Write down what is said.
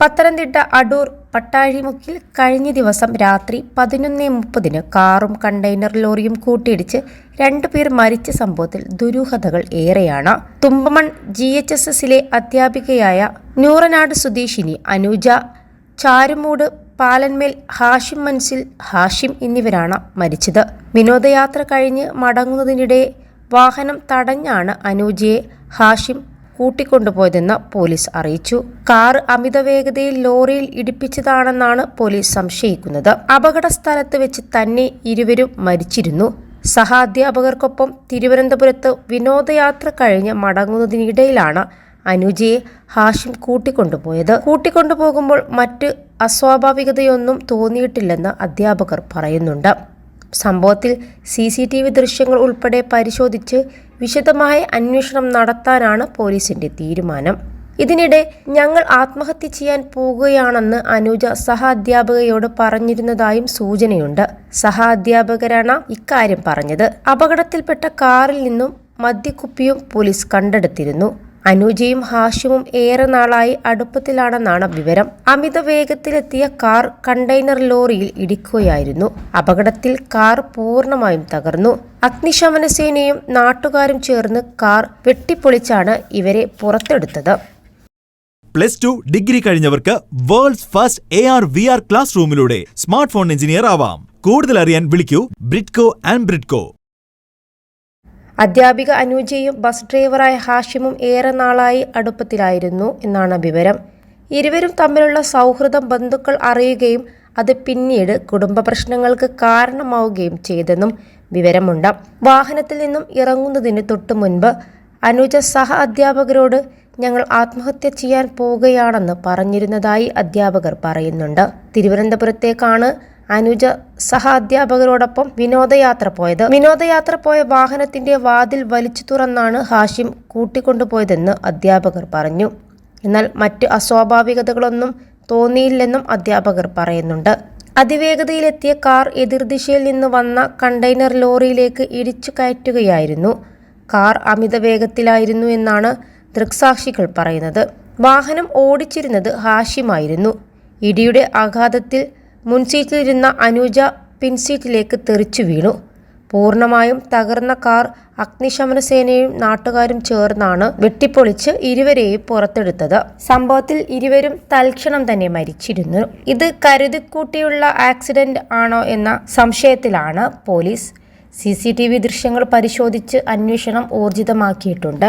പത്തനംതിട്ട അടൂർ പട്ടാഴിമുക്കിൽ കഴിഞ്ഞ ദിവസം രാത്രി പതിനൊന്ന് മുപ്പതിന് കാറും കണ്ടെയ്നർ ലോറിയും കൂട്ടിയിടിച്ച് രണ്ടുപേർ മരിച്ച സംഭവത്തിൽ ദുരൂഹതകൾ ഏറെയാണ്. തുമ്പമൺ ജി എച്ച് എസ് എസിലെ അധ്യാപികയായ നൂറനാട് സ്വദേശിനി അനൂജ ചാരുമൂട് പാലന്മേൽ ഹാഷിം മൻസിൽ ഹാഷിം എന്നിവരാണ് മരിച്ചത്. വിനോദയാത്ര കഴിഞ്ഞ് മടങ്ങുന്നതിനിടെ വാഹനം തടഞ്ഞാണ് അനൂജയെ ഹാഷിം കൂട്ടിക്കൊണ്ടുപോയതെന്ന് പോലീസ് അറിയിച്ചു. കാർ അമിത വേഗതയിൽ ലോറിയിൽ ഇടിപ്പിച്ചതാണെന്നാണ് പോലീസ് സംശയിക്കുന്നത്. അപകട സ്ഥലത്ത് വെച്ച് തന്നെ ഇരുവരും മരിച്ചിരുന്നു. സഹാധ്യാപകർക്കൊപ്പം തിരുവനന്തപുരത്ത് വിനോദയാത്ര കഴിഞ്ഞ് മടങ്ങുന്നതിനിടയിലാണ് അനുജയെ ഹാഷിം കൂട്ടിക്കൊണ്ടുപോയത്. കൂട്ടിക്കൊണ്ടുപോകുമ്പോൾ മറ്റ് അസ്വാഭാവികതയൊന്നും തോന്നിയിട്ടില്ലെന്ന് അധ്യാപകർ പറയുന്നുണ്ട്. സംഭവത്തിൽ സി സി ടി വി ദൃശ്യങ്ങൾ ഉൾപ്പെടെ പരിശോധിച്ച് വിശദമായ അന്വേഷണം നടത്താനാണ് പോലീസിന്റെ തീരുമാനം. ഇതിനിടെ ഞങ്ങൾ ആത്മഹത്യ ചെയ്യാൻ പോകുകയാണെന്ന് അനുജ സഹ അധ്യാപകയോട് പറഞ്ഞിരുന്നതായും സൂചനയുണ്ട്. സഹ അധ്യാപകരാണ് ഇക്കാര്യം പറഞ്ഞത്. അപകടത്തിൽപ്പെട്ട കാറിൽ നിന്നും മദ്യക്കുപ്പിയും പോലീസ് കണ്ടെടുത്തിരുന്നു. അനുജയും ഹാഷിമും ഏറെ നാളായി അടുപ്പത്തിലാണെന്നാണ് വിവരം. അമിത വേഗത്തിലെത്തിയ കാർ കണ്ടെയ്നർ ലോറിയിൽ ഇടിക്കുകയായിരുന്നു. അപകടത്തിൽ കാർ പൂർണമായും തകർന്നു. അഗ്നിശമന സേനയും നാട്ടുകാരും ചേർന്ന് കാർ വെട്ടിപ്പൊളിച്ചാണ് ഇവരെ പുറത്തെടുത്തത്. Plus two degree കഴിഞ്ഞവർക്ക് world's first A R V R class റൂമിലൂടെ smart phone engineer ആവാം. കൂടുതൽ അറിയാൻ വിളിക്കൂ ബ്രിഡ്കോ ആൻഡ് ബ്രിഡ്കോ. അധ്യാപിക അനൂജയും ബസ് ഡ്രൈവറായ ഹാഷിമും ഏറെ നാളായി അടുപ്പത്തിലായിരുന്നു എന്നാണ് വിവരം. ഇരുവരും തമ്മിലുള്ള സൗഹൃദം ബന്ധുക്കൾ അറിയുകയും അത് പിന്നീട് കുടുംബ പ്രശ്നങ്ങൾക്ക് കാരണമാവുകയും ചെയ്തെന്നും വിവരമുണ്ട്. വാഹനത്തിൽ നിന്നും ഇറങ്ങുന്നതിന് തൊട്ടു മുൻപ് അനുജ സഹ അധ്യാപകരോട് ഞങ്ങൾ ആത്മഹത്യ ചെയ്യാൻ പോവുകയാണെന്ന് പറഞ്ഞിരുന്നതായി അധ്യാപകർ പറയുന്നുണ്ട്. തിരുവനന്തപുരത്തേക്കാണ് അനുജ സഹാധ്യാപകരോടൊപ്പം വിനോദയാത്ര പോയത്. വിനോദയാത്ര പോയ വാഹനത്തിന്റെ വാതിൽ വലിച്ചു തുറന്നാണ് ഹാഷിം കൂട്ടിക്കൊണ്ടുപോയതെന്ന് അധ്യാപകർ പറഞ്ഞു. എന്നാൽ മറ്റ് അസ്വാഭാവികതകളൊന്നും തോന്നിയില്ലെന്നും അധ്യാപകർ പറയുന്നുണ്ട്. അതിവേഗതയിലെത്തിയ കാർ എതിർദിശയിൽ നിന്ന് വന്ന കണ്ടെയ്നർ ലോറിയിലേക്ക് ഇടിച്ചു കയറ്റുകയായിരുന്നു. കാർ അമിത വേഗത്തിലായിരുന്നു എന്നാണ് ദൃക്സാക്ഷികൾ പറയുന്നത്. വാഹനം ഓടിച്ചിരുന്നത് ഹാഷിമായിരുന്നു. ഇടിയുടെ ആഘാതത്തിൽ മുൻസീറ്റിലിരുന്ന അനുജ പിൻസീറ്റിലേക്ക് തെറിച്ചു വീണു. പൂർണമായും തകർന്ന കാർ അഗ്നിശമന സേനയും നാട്ടുകാരും ചേർന്നാണ് വെട്ടിപ്പൊളിച്ച് ഇരുവരെയും പുറത്തെടുത്തത്. സംഭവത്തിൽ ഇരുവരും തൽക്ഷണം തന്നെ മരിച്ചിരുന്നു. ഇത് കരുതിക്കൂട്ടിയുള്ള ആക്സിഡന്റ് ആണോ എന്ന സംശയത്തിലാണ് police. C C T V ദൃശ്യങ്ങൾ പരിശോധിച്ച് അന്വേഷണം ഊർജിതമാക്കിയിട്ടുണ്ട്.